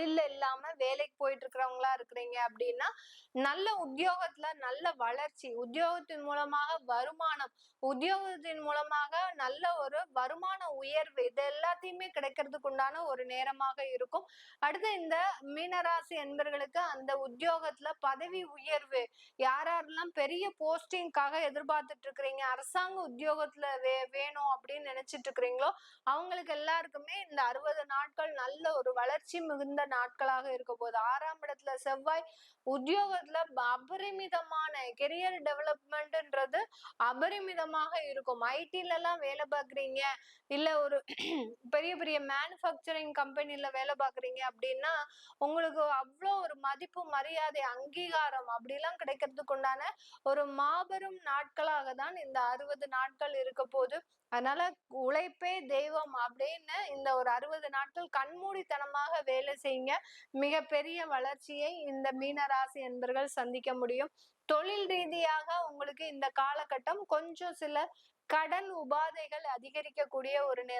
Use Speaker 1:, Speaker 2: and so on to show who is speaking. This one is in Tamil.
Speaker 1: ¿Cuál தொழில்ல இல்லாம வேலைக்கு போயிட்டு இருக்கிறவங்களா இருக்கிறீங்க அப்படின்னா நல்ல உத்தியோகத்துல நல்ல வளர்ச்சி உத்தியோகத்தின் மூலமாக வருமானம் உத்தியோகத்தின் மூலமாக நல்ல ஒரு வருமான உயர்வு இது எல்லாத்தையுமே கிடைக்கிறதுக்கு உண்டான ஒரு நேரமாக இருக்கும். அடுத்து இந்த மீனராசி என்பர்களுக்கு அந்த உத்தியோகத்துல பதவி உயர்வு யாரெல்லாம் பெரிய போஸ்டிங்காக எதிர்பார்த்துட்டு இருக்கிறீங்க அரசாங்க உத்தியோகத்துல வே வேணும் அப்படின்னு நினைச்சிட்டு இருக்கிறீங்களோ அவங்களுக்கு எல்லாருக்குமே இந்த அறுபது நாட்கள் நல்ல ஒரு வளர்ச்சி மிகுந்த நாட்கள் நாட்களாக இருக்க போகுது ஆறாம் இடத்துல செவ்வாய் உத்தியோகத்துல அபரிமிதமான கெரியர் டெவலப்மெண்ட்ன்றது அபரிமிதமாக இருக்கும். ஐடில எல்லாம் வேலை பார்க்குறீங்க. இல்ல ஒரு பெரிய பெரிய மேனுஃபேக்சரிங் கம்பெனில வேலை பார்க்குறீங்க அப்படின்னா உங்களுக்கு அவ்வளோ ஒரு மதிப்பு மரியாதை அங்கீகாரம் அப்படிலாம் கிடைக்கிறதுக்கு உண்டான ஒரு மாபெரும் நாட்களாக தான் இந்த அறுபது நாட்கள் இருக்க போகுது அதனால உழைப்பே தெய்வம் அப்படின்னு இந்த ஒரு அறுபது நாட்கள் கண்மூடித்தனமாக வேலை செய்யுங்க. மிகப்பெரிய வளர்ச்சியை இந்த மீனராசி என்பர்கள் சந்திக்க முடியும். தொழில் ரீதியாக உங்களுக்கு இந்த காலகட்டம் கொஞ்சம் சில கடன் உபாதைகள் அதிகரிக்கக்கூடிய ஒரு நேரம்